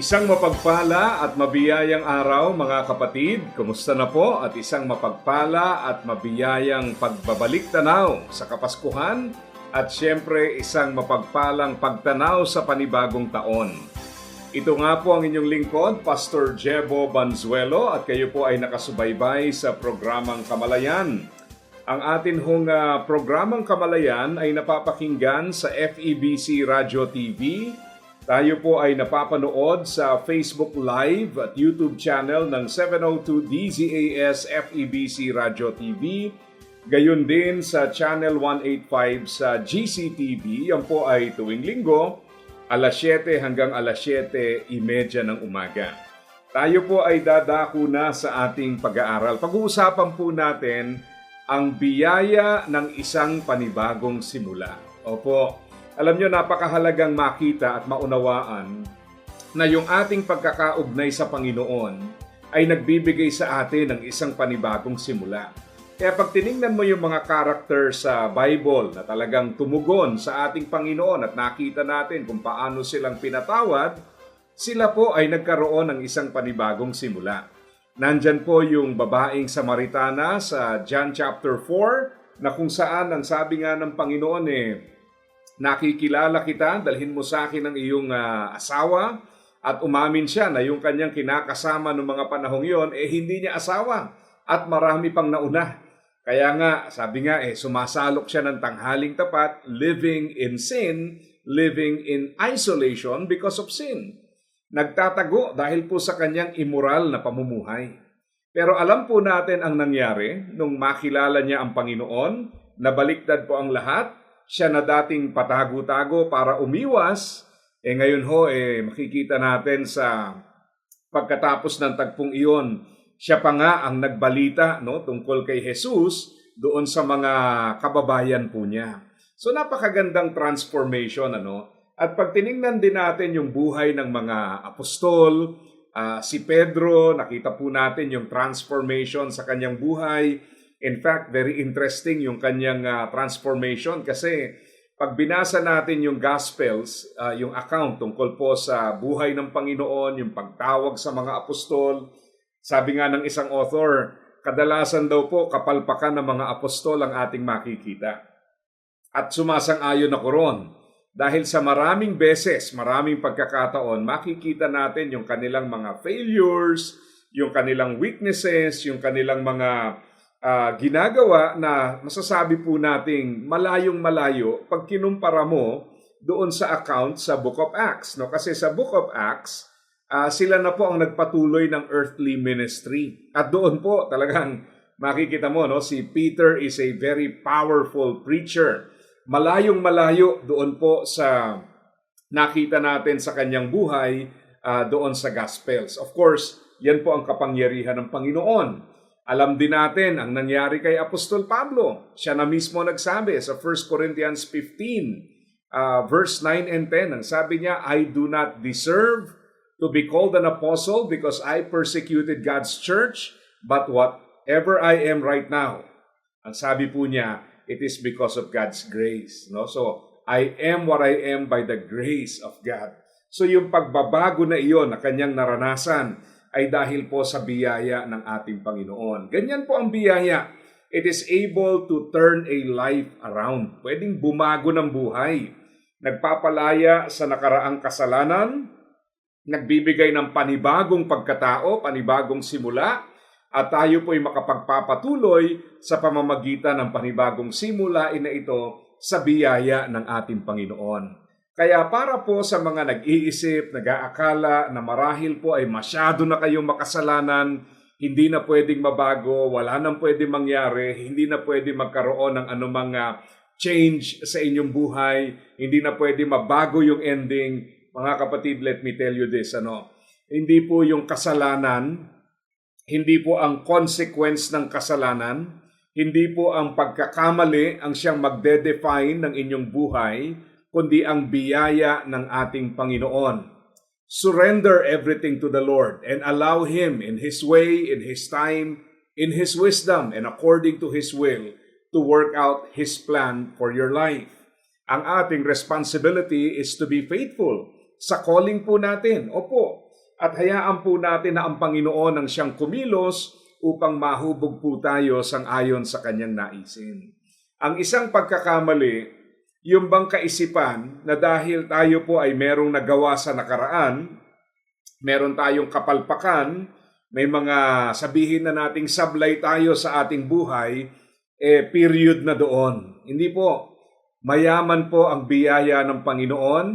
Isang mapagpala at mabiyayang araw mga kapatid. Kumusta na po? At isang mapagpala at mabiyayang pagbabalik tanaw sa Kapaskuhan at siyempre isang mapagpalang pagtanaw sa panibagong taon. Ito nga po ang inyong lingkod, Pastor Jebo Banzuelo at kayo po ay nakasubaybay sa programang Kamalayan. Ang atin hong ah, programang Kamalayan ay napapakinggan sa FEBC Radio TV, tayo po ay napapanood sa Facebook Live at YouTube channel ng 702 DZAS FEBC Radio TV. Gayon din sa Channel 185 sa GCTV. Yan po ay tuwing linggo, alas 7 hanggang alas 7.30 ng umaga. Tayo po ay dadako na sa ating pag-aaral. Pag-uusapan po natin ang biyaya ng isang panibagong simula. Opo, alam nyo, napakahalagang makita at maunawaan na yung ating pagkakaugnay sa Panginoon ay nagbibigay sa atin ng isang panibagong simula. Kaya pag tiningnan mo yung mga character sa Bible na talagang tumugon sa ating Panginoon at nakita natin kung paano silang pinatawad, sila po ay nagkaroon ng isang panibagong simula. Nandyan po yung babaeng Samaritana sa John chapter 4 na kung saan ang sabi nga ng Panginoon eh, nakikilala kita, dalhin mo sa akin ang iyong ah, asawa at umamin siya na yung kanyang kinakasama noong mga panahong yon eh hindi niya asawa at marami pang nauna. Kaya nga, sabi nga eh, sumasalok siya ng tanghaling tapat, living in sin, living in isolation because of sin. Nagtatago dahil po sa kanyang immoral na pamumuhay. Pero alam po natin ang nangyari nung makilala niya ang Panginoon, nabaliktad po ang lahat, siya na dating patago-tago para umiwas, eh ngayon ho, eh makikita natin sa pagkatapos ng tagpong iyon, siya pa nga ang nagbalita no, tungkol kay Jesus doon sa mga kababayan po niya. So napakagandang transformation ano. At pag tiningnan din natin yung buhay ng mga apostol, ah, si Pedro, nakita po natin yung transformation sa kanyang buhay. In fact, very interesting yung kanyang ah, transformation kasi pag binasa natin yung Gospels, ah, yung account tungkol po sa buhay ng Panginoon, yung pagtawag sa mga apostol, sabi nga ng isang author, kadalasan daw po kapalpakan ng mga apostol ang ating makikita. At sumasang-ayon ako ron. Dahil sa maraming beses, maraming pagkakataon, makikita natin yung kanilang mga failures, yung kanilang weaknesses, yung kanilang mga ah, ginagawa na masasabi po nating malayong malayo pag kinumpara mo doon sa account sa Book of Acts. No? Kasi sa Book of Acts, ah, sila na po ang nagpatuloy ng earthly ministry. At doon po talagang makikita mo, no, si Peter is a very powerful preacher. Malayong malayo doon po sa nakita natin sa kanyang buhay ah, doon sa Gospels. Of course, yan po ang kapangyarihan ng Panginoon. Alam din natin ang nangyari kay Apostol Pablo. Siya na mismo nagsabi sa 1 Corinthians 15, ah, verse 9 and 10. Ang sabi niya, I do not deserve to be called an apostle because I persecuted God's church, but whatever I am right now, ang sabi po niya, it is because of God's grace. No? So, I am what I am by the grace of God. So, yung pagbabago na iyon na kanyang naranasan ay dahil po sa biyaya ng ating Panginoon. Ganyan po ang biyaya. It is able to turn a life around. Pwedeng bumago ng buhay. Nagpapalaya sa nakaraang kasalanan, nagbibigay ng panibagong pagkatao, panibagong simula, at tayo po'y makapagpapatuloy sa pamamagitan ng panibagong simula na ito sa biyaya ng ating Panginoon. Kaya para po sa mga nag-iisip, nag-aakala na marahil po ay masyado na kayong makasalanan, hindi na pwedeng mabago, wala nang pwedeng mangyari, hindi na pwedeng magkaroon ng anumang ah, change sa inyong buhay, hindi na pwedeng mabago yung ending, mga kapatid, let me tell you this, ano, hindi po yung kasalanan, hindi po ang consequence ng kasalanan, hindi po ang pagkakamali ang siyang magde-define ng inyong buhay, kundi ang biyaya ng ating Panginoon. Surrender everything to the Lord and allow Him in His way, in His time, in His wisdom, and according to His will to work out His plan for your life. Ang ating responsibility is to be faithful sa calling po natin. Opo, at hayaan po natin na ang Panginoon ang siyang kumilos upang mahubog po tayo sang ayon sa kanyang naisin. Ang isang pagkakamali, yung bang kaisipan na dahil tayo po ay merong nagawa sa nakaraan, meron tayong kapalpakan, may mga sabihin na nating sablay tayo sa ating buhay, eh period na doon. Hindi po. Mayaman po ang biyaya ng Panginoon,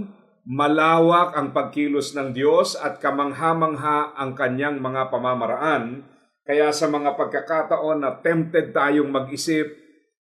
malawak ang pagkilos ng Diyos at kamangha-mangha ang kanyang mga pamamaraan. Kaya sa mga pagkakataon na tempted tayong mag-isip,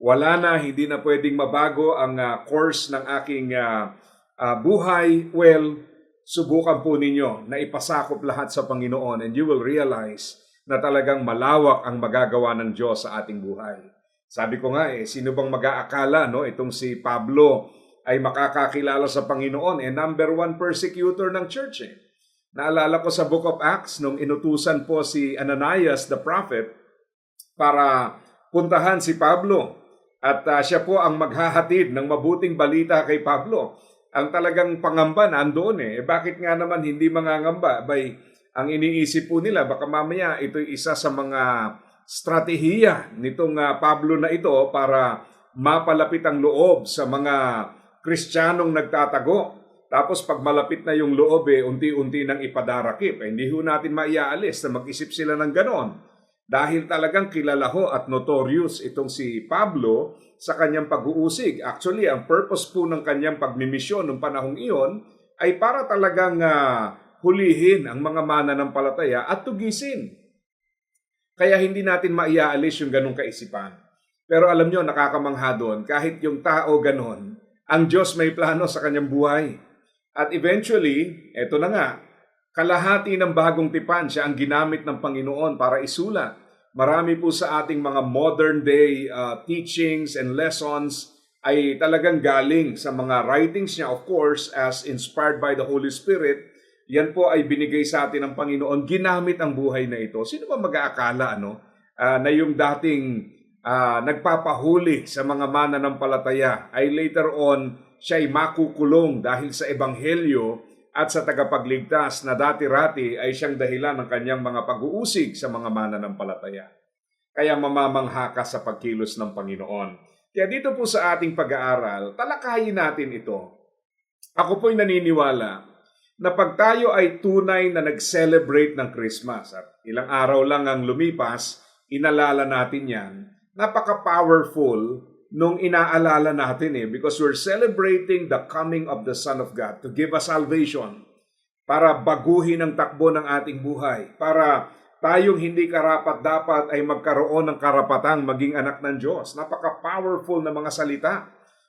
wala na, hindi na pwedeng mabago ang uh, course ng aking uh, uh, buhay, well, subukan po ninyo na ipasakop lahat sa Panginoon and you will realize na talagang malawak ang magagawa ng Diyos sa ating buhay. Sabi ko nga eh, sino bang mag-aakala no, itong si Pablo ay makakakilala sa Panginoon eh number one persecutor ng church eh. Naalala ko sa Book of Acts nung inutusan po si Ananias the prophet para puntahan si Pablo at uh, siya po ang maghahatid ng mabuting balita kay Pablo. Ang talagang pangamba nandoon eh. eh bakit nga naman hindi mangangamba? Bay, ang iniisip po nila, baka mamaya ito isa sa mga strategiya nitong uh, Pablo na ito para mapalapit ang loob sa mga Kristiyanong nagtatago. Tapos pag malapit na yung loob eh, unti-unti nang ipadarakip. Eh, hindi ho natin maiaalis na mag-isip sila ng ganon. Dahil talagang kilala ho at notorious itong si Pablo sa kanyang pag-uusig. Actually, ang purpose po ng kanyang pagmimisyon ng panahong iyon ay para talagang uh, hulihin ang mga mananampalataya at tugisin. Kaya hindi natin maiaalis yung ganong kaisipan. Pero alam nyo, nakakamangha doon, kahit yung tao ganon, ang Diyos may plano sa kanyang buhay. At eventually, eto na nga, kalahati ng bagong tipan siya ang ginamit ng Panginoon para isulat. Marami po sa ating mga modern day uh, teachings and lessons ay talagang galing sa mga writings niya, of course, as inspired by the Holy Spirit. Yan po ay binigay sa atin ng Panginoon. Ginamit ang buhay na ito. Sino ba mag-aakala ano, uh, na yung dating uh, nagpapahuli sa mga mananampalataya ay later on siya ay makukulong dahil sa ebanghelyo at sa tagapagligtas na dati-rati ay siyang dahilan ng kanyang mga pag-uusig sa mga mananampalataya. Kaya mamamangha ka sa pagkilos ng Panginoon. Kaya dito po sa ating pag-aaral, talakayin natin ito. Ako po'y naniniwala na pag tayo ay tunay na nag-celebrate ng Christmas at ilang araw lang ang lumipas, inalala natin yan, napaka-powerful nung inaalala natin eh because we're celebrating the coming of the Son of God to give us salvation para baguhin ang takbo ng ating buhay, para tayong hindi karapat dapat ay magkaroon ng karapatang maging anak ng Diyos. Napaka-powerful na mga salita.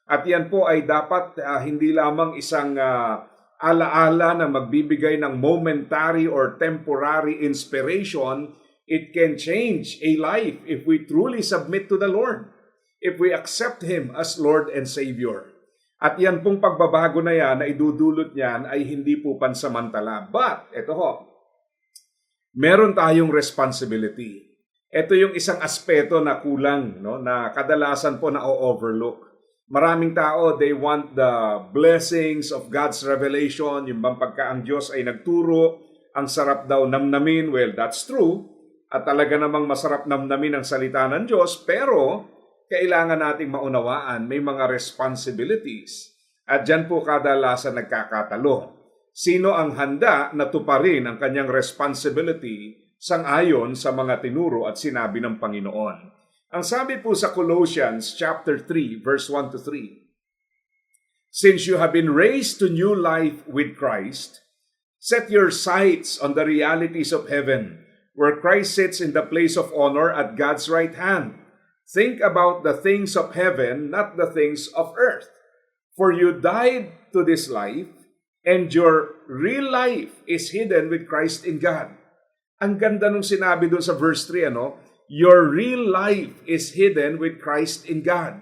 At yan po ay dapat uh, hindi lamang isang uh, alaala na magbibigay ng momentary or temporary inspiration. It can change a life if we truly submit to the Lord if we accept Him as Lord and Savior. At yan pong pagbabago na yan na idudulot niyan ay hindi po pansamantala. But, ito ho, meron tayong responsibility. Ito yung isang aspeto na kulang, no, na kadalasan po na overlook Maraming tao, they want the blessings of God's revelation, yung bang pagka ang Diyos ay nagturo, ang sarap daw namnamin. Well, that's true. At talaga namang masarap namnamin ang salita ng Diyos, pero kailangan nating maunawaan may mga responsibilities. At dyan po kadalasan nagkakatalo. Sino ang handa na tuparin ang kanyang responsibility sang-ayon sa mga tinuro at sinabi ng Panginoon? Ang sabi po sa Colossians chapter 3 verse 1 to 3, Since you have been raised to new life with Christ, set your sights on the realities of heaven, where Christ sits in the place of honor at God's right hand. Think about the things of heaven, not the things of earth. For you died to this life, and your real life is hidden with Christ in God. Ang ganda nung sinabi doon sa verse 3, ano? Your real life is hidden with Christ in God.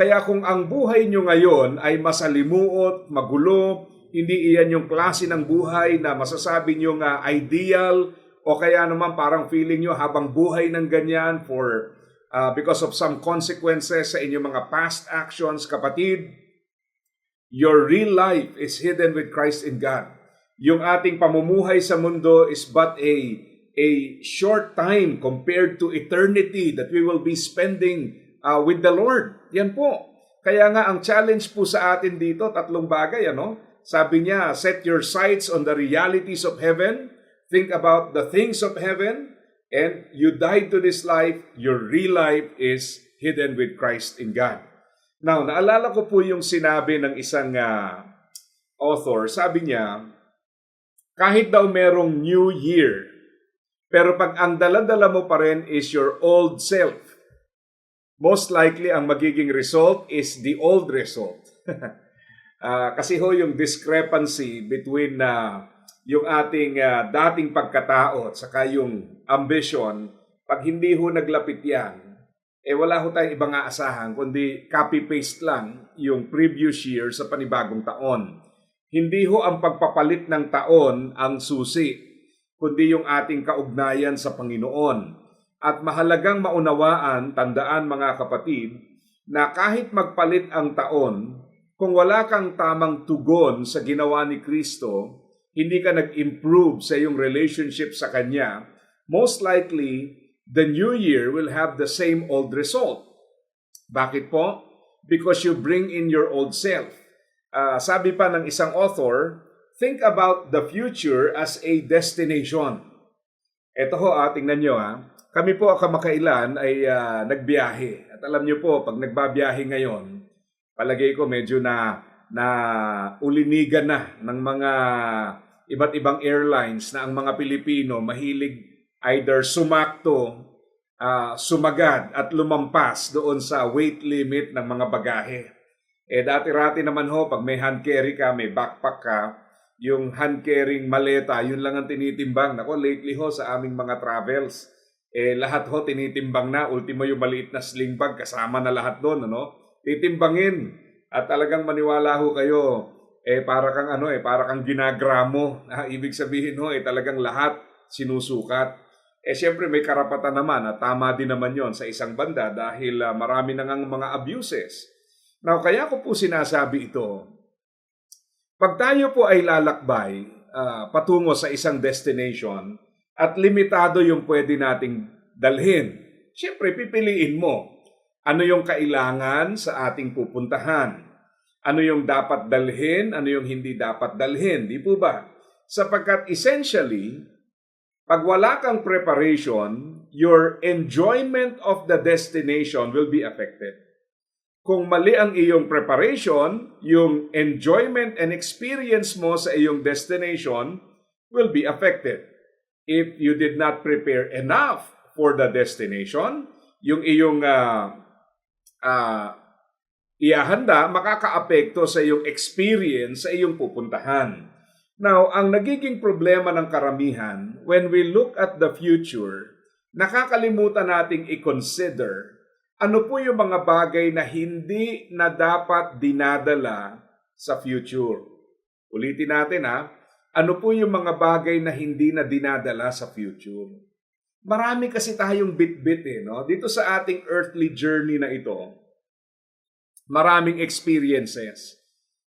Kaya kung ang buhay nyo ngayon ay masalimuot, magulo, hindi iyan yung klase ng buhay na masasabi nyo nga ideal o kaya naman parang feeling nyo habang buhay ng ganyan for uh, because of some consequences sa inyong mga past actions, kapatid, your real life is hidden with Christ in God. Yung ating pamumuhay sa mundo is but a a short time compared to eternity that we will be spending uh, with the Lord. Yan po. Kaya nga ang challenge po sa atin dito, tatlong bagay, ano? Sabi niya, set your sights on the realities of heaven, think about the things of heaven, and you died to this life, your real life is hidden with Christ in God. Now, naalala ko po yung sinabi ng isang uh, author, sabi niya, kahit daw merong new year, pero pag ang daladala mo pa rin is your old self, most likely ang magiging result is the old result. Ah, kasi ho yung discrepancy between na yung ating ah, dating pagkatao at saka yung ambition, pag hindi ho naglapit yan, eh wala ho tayong ibang aasahan kundi copy-paste lang yung previous year sa panibagong taon. Hindi ho ang pagpapalit ng taon ang susi, kundi yung ating kaugnayan sa Panginoon. At mahalagang maunawaan, tandaan mga kapatid, na kahit magpalit ang taon, kung wala kang tamang tugon sa ginawa ni Kristo, hindi ka nag-improve sa iyong relationship sa Kanya, most likely, the new year will have the same old result. Bakit po? Because you bring in your old self. Ah, sabi pa ng isang author, think about the future as a destination. Ito ho, ah, tingnan nyo ha. Kami po kamakailan ay ah, nagbiyahe. At alam nyo po, pag nagbabiyahe ngayon, palagay ko medyo na na ulinigan na ng mga iba't ibang airlines na ang mga Pilipino mahilig either sumakto, ah, sumagad at lumampas doon sa weight limit ng mga bagahe. Eh dati-rati naman ho, pag may hand carry ka, may backpack ka, yung hand carrying maleta, yun lang ang tinitimbang. Nako, lately ho sa aming mga travels, eh lahat ho tinitimbang na. Ultimo yung maliit na sling bag, kasama na lahat doon, ano? Titimbangin. At talagang maniwala ho kayo, eh para kang ano eh, para kang ginagramo. Ah, ibig sabihin ho, eh talagang lahat sinusukat. Eh siyempre may karapatan naman at tama din naman yon sa isang banda dahil ah, marami na ngang mga abuses. Now, kaya ko po sinasabi ito, pag tayo po ay lalakbay ah, patungo sa isang destination at limitado yung pwede nating dalhin, siyempre pipiliin mo ano yung kailangan sa ating pupuntahan. Ano yung dapat dalhin, ano yung hindi dapat dalhin, di po ba? Sapagkat essentially, pag wala kang preparation, your enjoyment of the destination will be affected. Kung mali ang iyong preparation, yung enjoyment and experience mo sa iyong destination will be affected. If you did not prepare enough for the destination, yung iyong ah, ah, iahanda, makakaapekto sa iyong experience sa iyong pupuntahan. Now, ang nagiging problema ng karamihan, when we look at the future, nakakalimutan nating i-consider ano po yung mga bagay na hindi na dapat dinadala sa future. Ulitin natin ha, ano po yung mga bagay na hindi na dinadala sa future. Marami kasi tayong bit-bit eh, no? Dito sa ating earthly journey na ito, maraming experiences.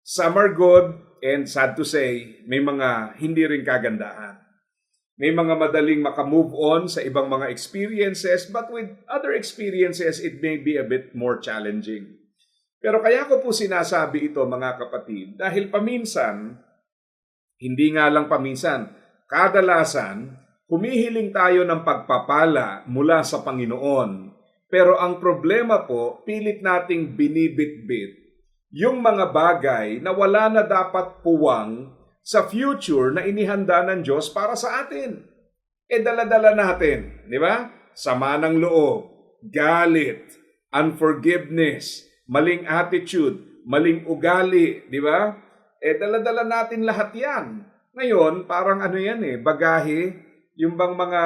Some are good and sad to say, may mga hindi rin kagandahan. May mga madaling makamove on sa ibang mga experiences, but with other experiences, it may be a bit more challenging. Pero kaya ko po sinasabi ito mga kapatid, dahil paminsan, hindi nga lang paminsan, kadalasan, humihiling tayo ng pagpapala mula sa Panginoon. Pero ang problema po, pilit nating binibitbit yung mga bagay na wala na dapat puwang sa future na inihanda ng Diyos para sa atin. E dala-dala natin, di ba? Sama ng loob, galit, unforgiveness, maling attitude, maling ugali, di ba? Eh, dala-dala natin lahat yan. Ngayon, parang ano yan eh, bagahe, yung bang mga,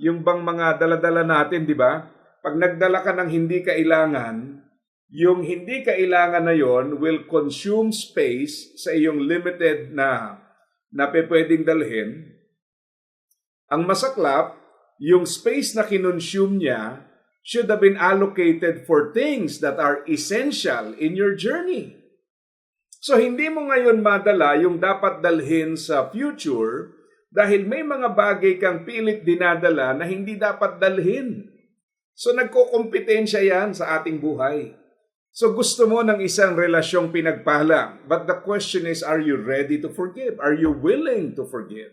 yung bang mga dala-dala natin, di ba? Pag nagdala ka ng hindi kailangan, yung hindi kailangan na yon will consume space sa iyong limited na na pwedeng dalhin. Ang masaklap, yung space na kinonsume niya should have been allocated for things that are essential in your journey. So hindi mo ngayon madala yung dapat dalhin sa future dahil may mga bagay kang pilit dinadala na hindi dapat dalhin. So nagkokompetensya yan sa ating buhay. So gusto mo ng isang relasyong pinagpala. But the question is, are you ready to forgive? Are you willing to forgive?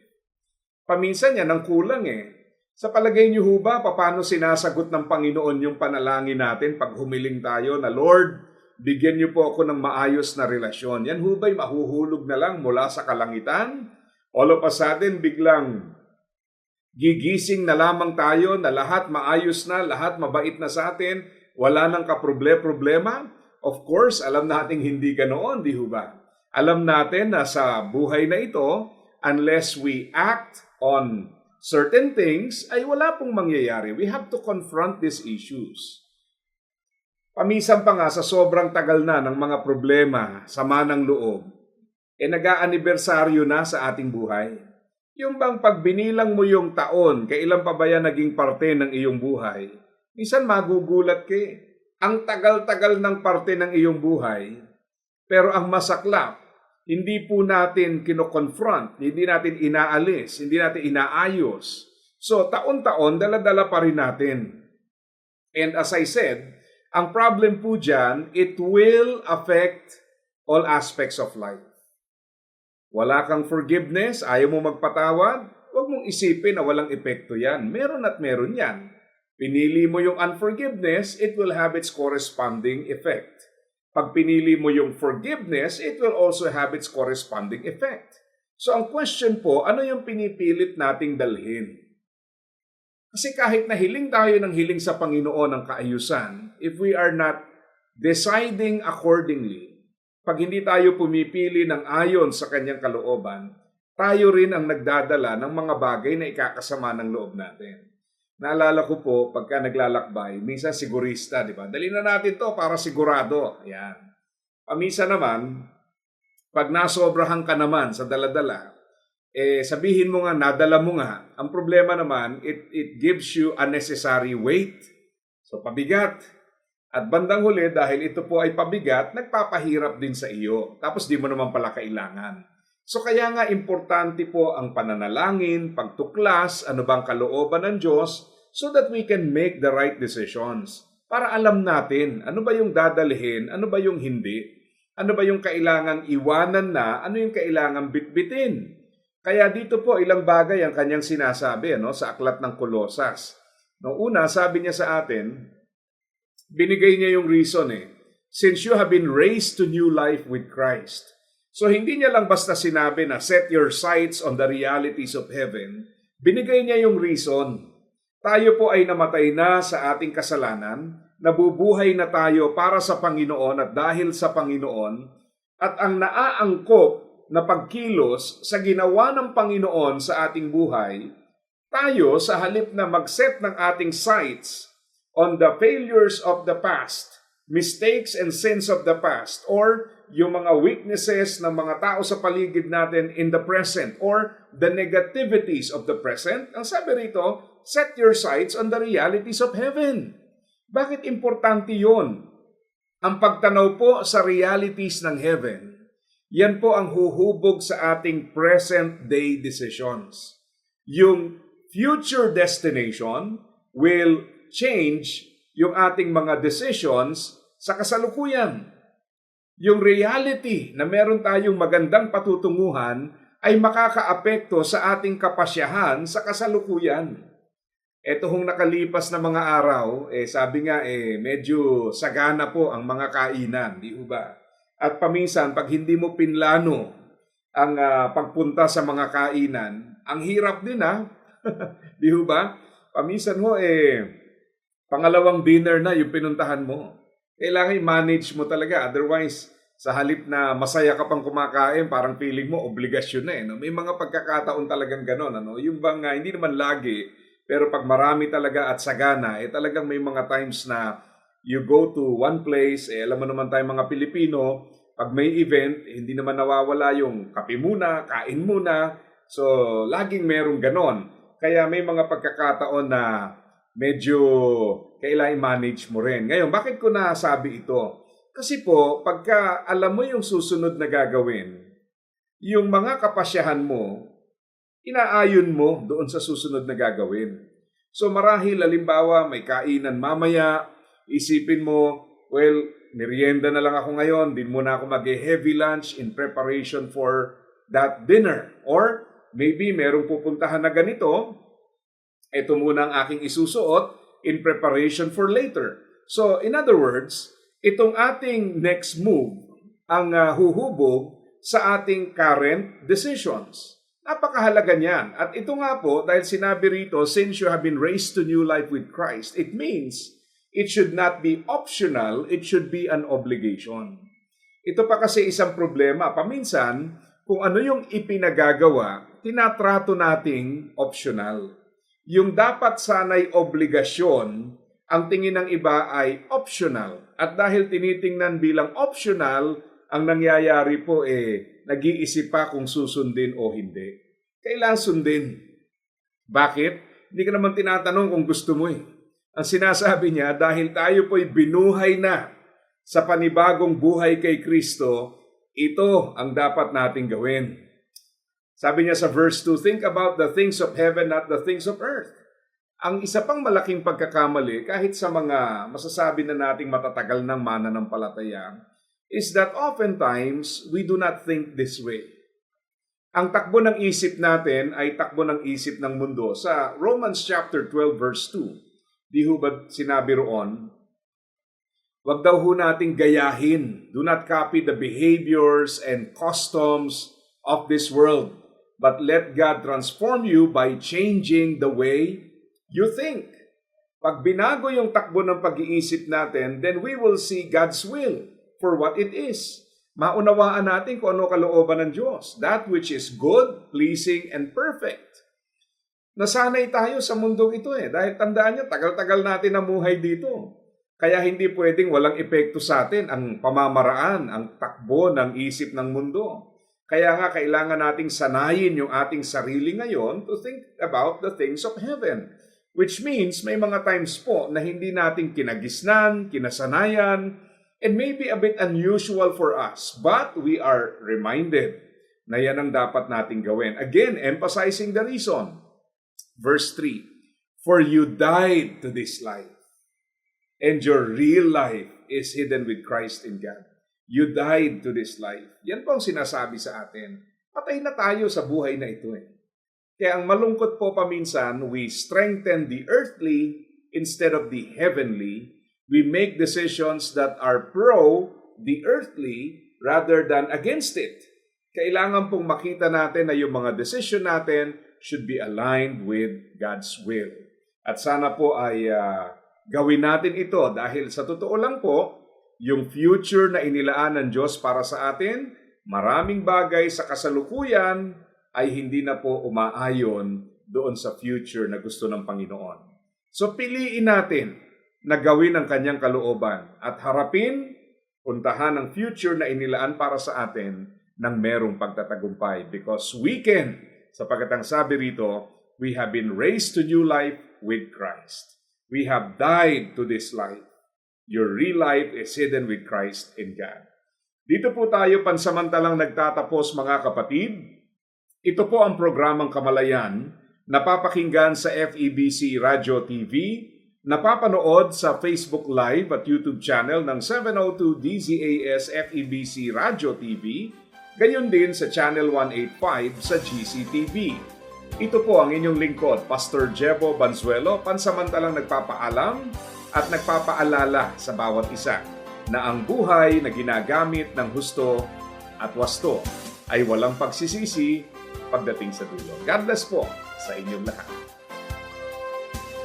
Paminsan yan ang kulang eh. Sa palagay niyo ho ba, paano sinasagot ng Panginoon yung panalangin natin pag humiling tayo na, Lord, bigyan niyo po ako ng maayos na relasyon. Yan ho ba'y mahuhulog na lang mula sa kalangitan? All of a sudden, biglang gigising na lamang tayo na lahat maayos na, lahat mabait na sa atin, wala nang kaproble-problema? Of course, alam nating hindi ganoon, di ho ba? Alam natin na sa buhay na ito, unless we act on certain things, ay wala pong mangyayari. We have to confront these issues. Pamisan pa nga sa sobrang tagal na ng mga problema, sama ng loob, e nag-aanibersaryo na sa ating buhay. Yung bang pag binilang mo yung taon, kailan pa ba yan naging parte ng iyong buhay? Minsan magugulat ka eh. Ang tagal-tagal ng parte ng iyong buhay, pero ang masaklap, hindi po natin kino-confront, hindi natin inaalis, hindi natin inaayos. So, taon-taon, dala-dala pa rin natin. And as I said, ang problem po dyan, it will affect all aspects of life. Wala kang forgiveness, ayaw mo magpatawad, huwag mong isipin na walang epekto yan. Meron at meron yan. Pinili mo yung unforgiveness, it will have its corresponding effect. Pag pinili mo yung forgiveness, it will also have its corresponding effect. So ang question po, ano yung pinipilit nating dalhin? Kasi kahit na hiling tayo ng hiling sa Panginoon ng kaayusan, if we are not deciding accordingly, pag hindi tayo pumipili ng ayon sa kanyang kalooban, tayo rin ang nagdadala ng mga bagay na ikakasama ng loob natin. Naalala ko po, pagka naglalakbay, minsan sigurista, di ba? Dali na natin to para sigurado. Ayan. Paminsan naman, pag nasobrahan ka naman sa daladala, eh sabihin mo nga, nadala mo nga, ang problema naman, it, it gives you unnecessary weight. So pabigat. At bandang huli, dahil ito po ay pabigat, nagpapahirap din sa iyo. Tapos di mo naman pala kailangan. So kaya nga importante po ang pananalangin, pagtuklas, ano bang kalooban ng Diyos, so that we can make the right decisions. Para alam natin, ano ba yung dadalhin, ano ba yung hindi, ano ba yung kailangang iwanan na, ano yung kailangang bitbitin. Kaya dito po ilang bagay ang kanyang sinasabi no, sa aklat ng Kolosas. No, una, sabi niya sa atin, binigay niya yung reason eh, since you have been raised to new life with Christ. So hindi niya lang basta sinabi na set your sights on the realities of heaven, binigay niya yung reason. Tayo po ay namatay na sa ating kasalanan, nabubuhay na tayo para sa Panginoon at dahil sa Panginoon, at ang naaangkop na pagkilos sa ginawa ng Panginoon sa ating buhay, tayo sa halip na mag-set ng ating sights on the failures of the past, mistakes and sins of the past, or yung mga weaknesses ng mga tao sa paligid natin in the present, or the negativities of the present, ang sabi rito, set your sights on the realities of heaven. Bakit importante yon? Ang pagtanaw po sa realities ng heaven, yan po ang huhubog sa ating present day decisions. Yung future destination will change yung ating mga decisions sa kasalukuyan. Yung reality na meron tayong magandang patutunguhan ay makakaapekto sa ating kapasyahan sa kasalukuyan. Ito hong nakalipas na mga araw, eh sabi nga eh medyo sagana po ang mga kainan, di ba? At paminsan pag hindi mo pinlano ang ah, pagpunta sa mga kainan, ang hirap din ha. di ba? Paminsan mo eh pangalawang dinner na yung pinuntahan mo. Kailangan i-manage mo talaga otherwise Sa halip na masaya ka pang kumakain, parang feeling mo obligasyon na eh. No? May mga pagkakataon talagang ganon. Ano? Yung bang ah, hindi naman lagi, pero pag marami talaga at sagana, eh talagang may mga times na you go to one place, eh alam mo naman tayong mga Pilipino, pag may event, eh, hindi naman nawawala yung kape muna, kain muna. So, laging merong ganon. Kaya may mga pagkakataon na medyo kailangan manage mo rin. Ngayon, bakit ko nasabi ito? Kasi po, pagka alam mo yung susunod na gagawin, yung mga kapasyahan mo, inaayon mo doon sa susunod na gagawin. So marahil, halimbawa, may kainan mamaya, isipin mo, well, merienda na lang ako ngayon, din muna ako mag-heavy lunch in preparation for that dinner. Or maybe merong pupuntahan na ganito, ito muna ang aking isusuot in preparation for later. So, in other words, itong ating next move ang uh, huhubog sa ating current decisions. Napakahalaga niyan. At ito nga po, dahil sinabi rito, since you have been raised to new life with Christ, it means it should not be optional, it should be an obligation. Ito pa kasi isang problema. Paminsan, kung ano yung ipinagagawa, tinatrato nating optional. Yung dapat sanay obligasyon, ang tingin ng iba ay optional. At dahil tinitingnan bilang optional, ang nangyayari po eh, nag-iisip pa kung susundin o hindi. Kailangan sundin. Bakit? Hindi ka naman tinatanong kung gusto mo eh. Ang sinasabi niya, dahil tayo po'y binuhay na sa panibagong buhay kay Kristo, ito ang dapat nating gawin. Sabi niya sa verse 2, Think about the things of heaven, not the things of earth. Ang isa pang malaking pagkakamali, kahit sa mga masasabi na nating matatagal ng mananampalataya, is that oftentimes we do not think this way. Ang takbo ng isip natin ay takbo ng isip ng mundo. Sa Romans chapter 12 verse 2, di ho ba sinabi roon, Huwag daw ho nating gayahin. Do not copy the behaviors and customs of this world, but let God transform you by changing the way you think. Pag binago yung takbo ng pag-iisip natin, then we will see God's will for what it is. Maunawaan natin kung ano kalooban ng Diyos. That which is good, pleasing, and perfect. Nasanay tayo sa mundong ito eh. Dahil tandaan nyo, tagal-tagal natin namuhay dito. Kaya hindi pwedeng walang epekto sa atin ang pamamaraan, ang takbo ng isip ng mundo. Kaya nga kailangan nating sanayin yung ating sarili ngayon to think about the things of heaven. Which means may mga times po na hindi natin kinagisnan, kinasanayan, and maybe a bit unusual for us. But we are reminded na yan ang dapat nating gawin. Again, emphasizing the reason. Verse 3, For you died to this life and your real life is hidden with Christ in God. You died to this life. Yan po ang sinasabi sa atin. Patay na tayo sa buhay na ito eh. Kaya ang malungkot po paminsan, we strengthen the earthly instead of the heavenly. We make decisions that are pro the earthly rather than against it. Kailangan pong makita natin na yung mga decision natin should be aligned with God's will. At sana po ay uh, Gawin natin ito dahil sa totoo lang po, yung future na inilaan ng Diyos para sa atin, maraming bagay sa kasalukuyan ay hindi na po umaayon doon sa future na gusto ng Panginoon. So piliin natin na gawin ang kanyang kalooban at harapin, puntahan ang future na inilaan para sa atin ng merong pagtatagumpay because we can, sapagkat ang sabi rito, we have been raised to new life with Christ. We have died to this life. Your real life is hidden with Christ in God. Dito po tayo pansamantalang nagtatapos mga kapatid. Ito po ang programang Kamalayan, napapakinggan sa FEBC Radio TV, napapanood sa Facebook Live at YouTube channel ng 702 DZAS FEBC Radio TV, gayon din sa Channel 185 sa GCTV. Ito po ang inyong lingkod, Pastor Jebo Banzuelo, pansamantalang nagpapaalam at nagpapaalala sa bawat isa na ang buhay na ginagamit ng husto at wasto ay walang pagsisisi pagdating sa dulo. God bless po sa inyong lahat.